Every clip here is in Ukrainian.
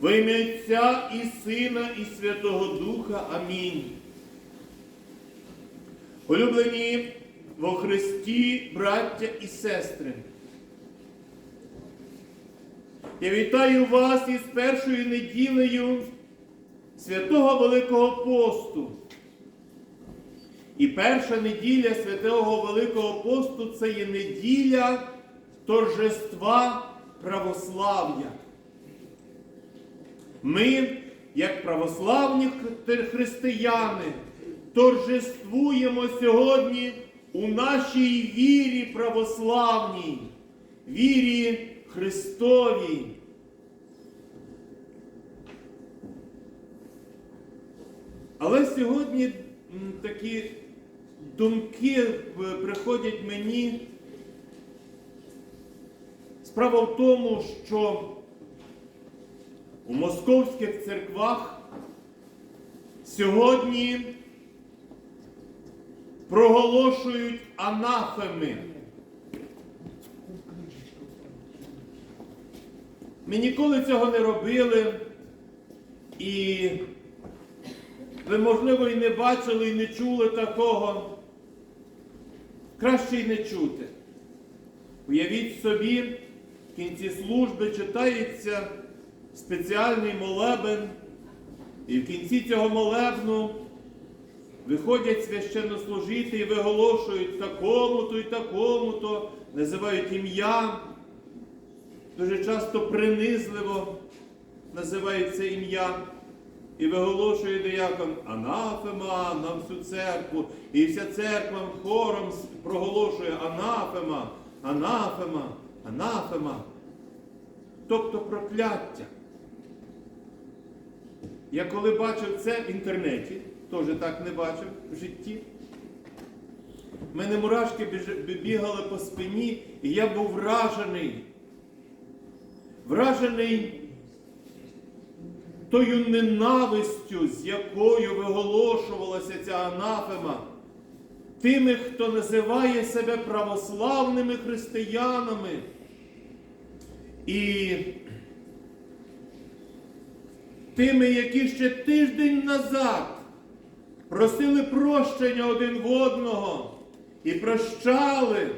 Во ім'я Отця і Сина, і Святого Духа. Амінь. Улюблені во Христі, браття і сестри. Я вітаю вас із першою неділею Святого Великого Посту. І перша неділя Святого Великого Посту це є неділя торжества православ'я. Ми, як православні християни, торжествуємо сьогодні у нашій вірі православній, вірі Христовій. Але сьогодні такі думки е, приходять мені. Справа в тому, що у московських церквах сьогодні проголошують анафеми. Ми ніколи цього не робили, і ви, можливо, і не бачили, і не чули такого. Краще й не чути. Уявіть собі, в кінці служби читається спеціальний молебен, і в кінці цього молебну виходять священнослужителі і виголошують такому-то і такому-то, називають ім'я, дуже часто принизливо називають це ім'я. І виголошує деякон анафема на всю церкву. І вся церква хором проголошує анафема, анафема, анафема. Тобто прокляття. Я коли бачив це в інтернеті, теж так не бачив в житті. мене мурашки бігали по спині, і я був вражений. Вражений тою ненавистю, з якою виголошувалася ця анафема, тими, хто називає себе православними християнами. І тими, які ще тиждень назад просили прощення один в одного і прощали,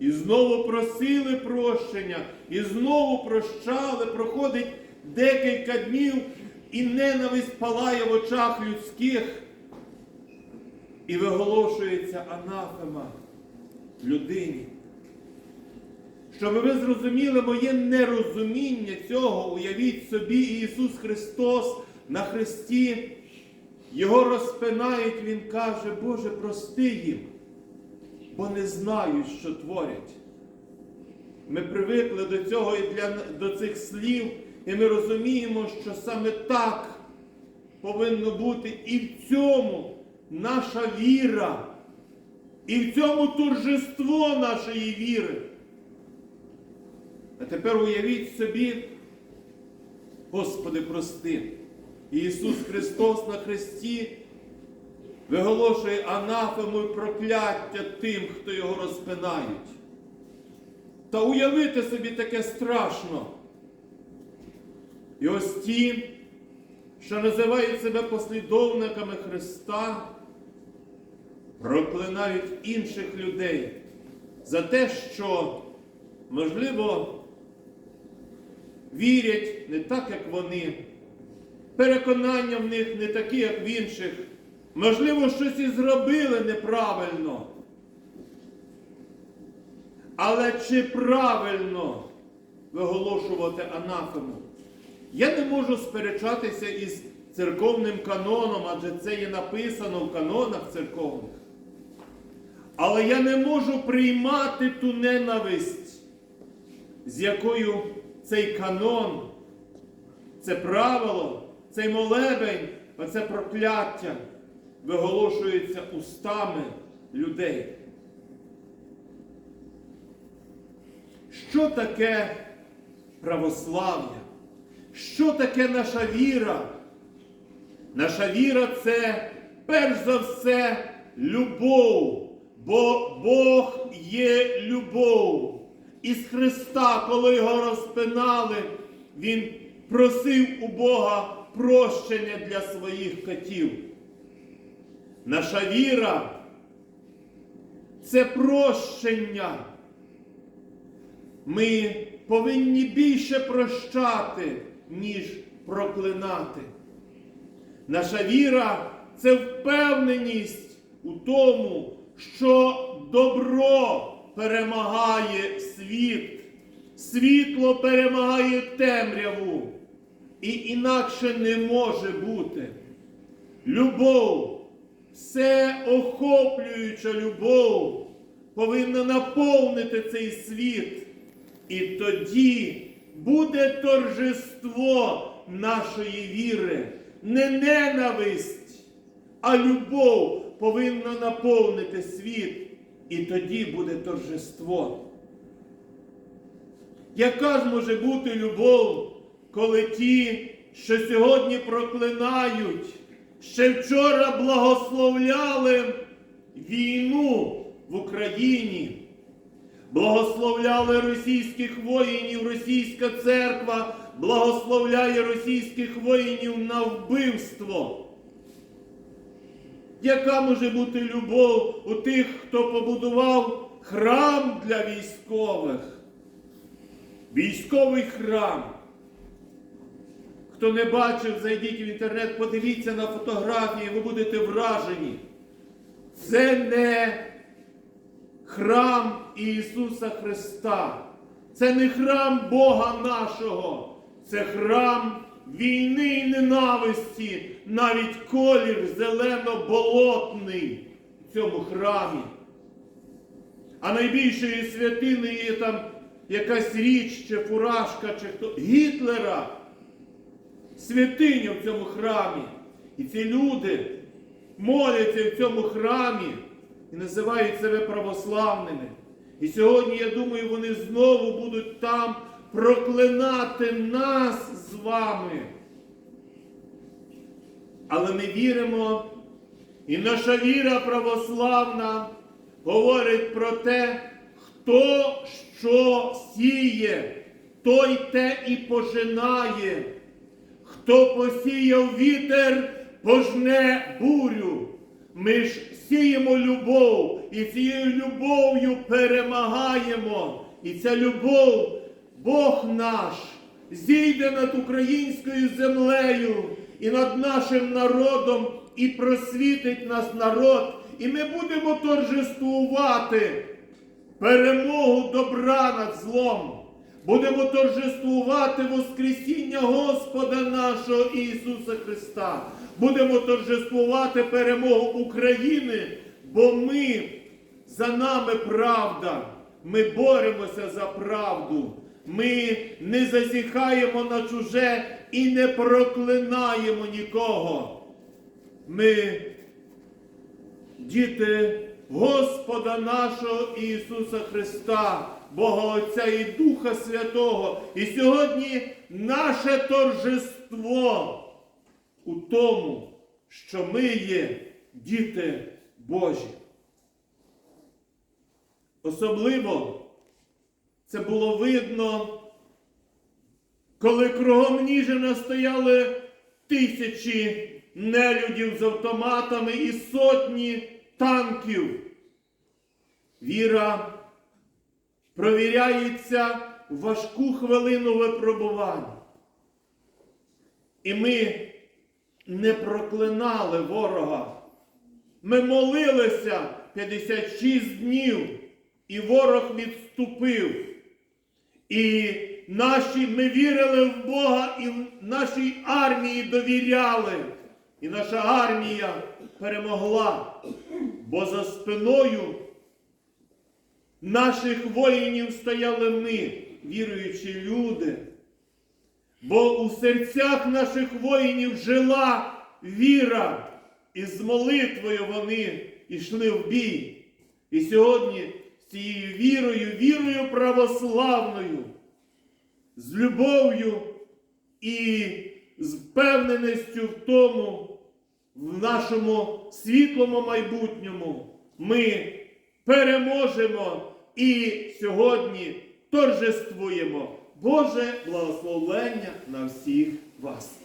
і знову просили прощення, і знову прощали, проходить декілька днів, і ненависть палає в очах людських. І виголошується анафема людині. Щоб ви зрозуміли моє нерозуміння цього, уявіть собі, Ісус Христос на Христі, Його розпинають, Він каже, Боже, прости їм, бо не знають, що творять. Ми привикли до цього і для, до цих слів, і ми розуміємо, що саме так повинно бути і в цьому наша віра, і в цьому торжество нашої віри. А тепер уявіть собі, Господи, прости, Ісус Христос на Христі виголошує анафему і прокляття тим, хто його розпинають. Та уявити собі таке страшно. І ось ті, що називають себе послідовниками Христа, проклинають інших людей за те, що, можливо, вірять не так, як вони, переконання в них не такі, як в інших, можливо, щось і зробили неправильно. Але чи правильно виголошувати анафему? Я не можу сперечатися із церковним каноном, адже це є написано в канонах церковних. Але я не можу приймати ту ненависть, з якою цей канон, це правило, цей молебень, оце прокляття виголошується устами людей. Що таке православ'я? Що таке наша віра? Наша віра це перш за все любов, бо Бог є любов. Із Христа, коли його розпинали, Він просив у Бога прощення для своїх катів. Наша віра це прощення. Ми повинні більше прощати, ніж проклинати. Наша віра це впевненість у тому, що добро перемагає світ, світло перемагає темряву. І інакше не може бути. Любов, всеохоплююча любов повинна наповнити цей світ. І тоді буде торжество нашої віри, не ненависть, а любов повинна наповнити світ. І тоді буде торжество. Яка ж може бути любов, коли ті, що сьогодні проклинають, ще вчора благословляли війну в Україні? Благословляли російських воїнів, російська церква благословляє російських воїнів на вбивство. Яка може бути любов у тих, хто побудував храм для військових? Військовий храм. Хто не бачив, зайдіть в інтернет, подивіться на фотографії, ви будете вражені. Це не храм Ісуса Христа. Це не храм Бога нашого. Це храм війни і ненависті, навіть колір зелено-болотний в цьому храмі. А найбільшою святиною є там якась річ, чи фуражка, чи хто Гітлера. Святиня в цьому храмі. І ці люди моляться в цьому храмі і називають себе православними. І сьогодні, я думаю, вони знову будуть там проклинати нас з вами. Але ми віримо, і наша віра православна говорить про те, хто що сіє, той те і пожинає. Хто посіяв вітер, пожне бурю. Ми ж сіємо любов і цією любов'ю перемагаємо. І ця любов, Бог наш, зійде над українською землею і над нашим народом і просвітить нас народ. І ми будемо торжествувати перемогу добра над злом. Будемо торжествувати Воскресіння Господа нашого Ісуса Христа. Будемо торжествувати перемогу України, бо ми за нами правда. Ми боремося за правду. Ми не зазіхаємо на чуже і не проклинаємо нікого. Ми діти Господа нашого Ісуса Христа, Бога Отця і Духа Святого. І сьогодні наше торжество у тому, що ми є діти Божі. Особливо це було видно, коли кругом Ніжина стояли тисячі нелюдів з автоматами і сотні танків. Віра провіряється в важку хвилину випробування. І ми не проклинали ворога. Ми молилися 56 днів, і ворог відступив. І наші, ми вірили в Бога і нашій армії довіряли. І наша армія перемогла, бо за спиною наших воїнів стояли ми, віруючі люди. Бо у серцях наших воїнів жила віра, і з молитвою вони йшли в бій. І сьогодні цією вірою, вірою православною, з любов'ю і з впевненістю в тому, в нашому світлому майбутньому ми переможемо і сьогодні торжествуємо. Боже благословення на всіх вас.